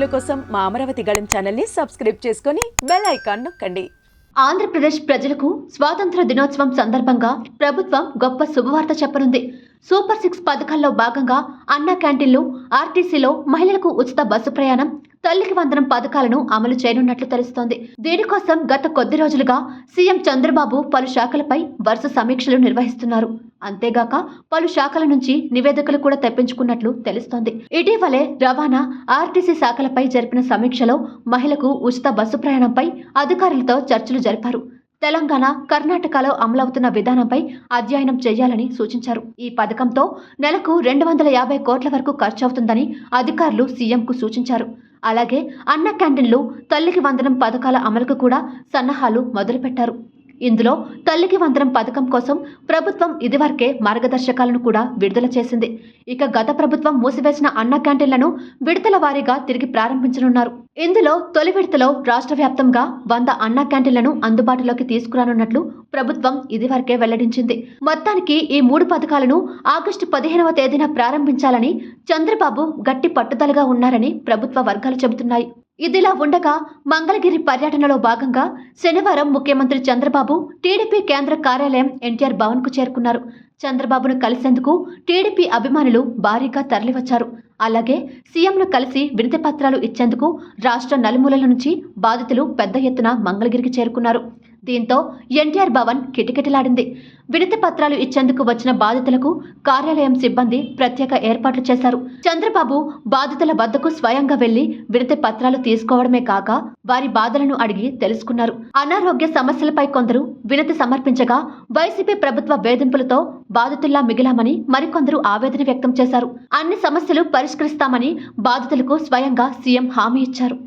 వీడియోల కోసం మా అమరావతి గళం ఛానల్ని సబ్స్క్రైబ్ చేసుకొని బెల్ ఐకాన్ నొక్కండి. ఆంధ్రప్రదేశ్ ప్రజలకు స్వాతంత్ర దినోత్సవం సందర్భంగా ప్రభుత్వం గొప్ప శుభవార్త చెప్పనుంది. సూపర్ సిక్స్ పథకాల్లో భాగంగా అన్నా క్యాంటీన్లు ఆర్టీసీలో మహిళలకు ఉచిత బస్సు ప్రయాణం తల్లికి వందనం పథకాలను అమలు చేయనున్నట్లు తెలుస్తోంది. దీనికోసం గత కొద్ది రోజులుగా సీఎం చంద్రబాబు పలు శాఖలపై వరుస సమీక్షలు నిర్వహిస్తున్నారు. అంతేగాక పలు శాఖల నుంచి నివేదికలు కూడా తెప్పించుకున్నట్లు తెలుస్తోంది. ఇటీవలే రవాణా ఆర్టీసీ శాఖలపై జరిపిన సమీక్షలో మహిళకు ఉచిత బస్సు ప్రయాణంపై అధికారులతో చర్చలు జరిపారు. తెలంగాణ కర్ణాటకలో అమలవుతున్న విధానంపై అధ్యయనం చేయాలని సూచించారు. ఈ పథకంతో నెలకు రెండు వందల యాభై కోట్ల వరకు ఖర్చవుతుందని అధికారులు సీఎంకు సూచించారు. అలాగే అన్న క్యాంటీన్లు తల్లికి వందనం పథకాల అమలుకు కూడా సన్నాహాలు మొదలుపెట్టారు. ఇందులో తల్లికి వందనం పథకం కోసం ప్రభుత్వం ఇదివరకే మార్గదర్శకాలను కూడా విడుదల చేసింది. ఇక గత ప్రభుత్వం మూసివేసిన అన్న క్యాంటీన్లను విడతల వారీగా తిరిగి ప్రారంభించనున్నారు. ఇందులో తొలి విడతలో రాష్ట్ర వ్యాప్తంగా వంద అన్న క్యాంటీన్లను అందుబాటులోకి తీసుకురానున్నట్లు ప్రభుత్వం ఇదివరకే వెల్లడించింది. మొత్తానికి ఈ మూడు పథకాలను ఆగస్టు పదిహేనవ తేదీన ప్రారంభించాలని చంద్రబాబు గట్టి పట్టుదలగా ఉన్నారని ప్రభుత్వ వర్గాలు చెబుతున్నాయి. ఇదిలా ఉండగా మంగళగిరి పర్యటనలో భాగంగా శనివారం ముఖ్యమంత్రి చంద్రబాబు టీడీపీ కేంద్ర కార్యాలయం ఎన్టీఆర్ భవన్కు చేరుకున్నారు. చంద్రబాబును కలిసేందుకు టీడీపీ అభిమానులు భారీగా తరలివచ్చారు. అలాగే సీఎంను కలిసి వినతి పత్రాలు ఇచ్చేందుకు రాష్ట్ర నలుమూలల నుంచి బాధితులు పెద్ద ఎత్తున మంగళగిరికి చేరుకున్నారు. దీంతో ఎన్టీఆర్ భవన్ కిటకిటలాడింది. వినతి పత్రాలు ఇచ్చేందుకు వచ్చిన బాధితులకు కార్యాలయం సిబ్బంది ప్రత్యేక ఏర్పాట్లు చేశారు. చంద్రబాబు బాధితుల వద్దకు స్వయంగా వెళ్ళి వినతి పత్రాలు తీసుకోవడమే కాక వారి బాధలను అడిగి తెలుసుకున్నారు. అనారోగ్య సమస్యలపై కొందరు వినతి సమర్పించగా వైసీపీ ప్రభుత్వ వేధింపులతో బాధితుల్లా మిగిలామని మరికొందరు ఆవేదన వ్యక్తం చేశారు. అన్ని సమస్యలు పరిష్కరిస్తామని బాధితులకు స్వయంగా సీఎం హామీ ఇచ్చారు.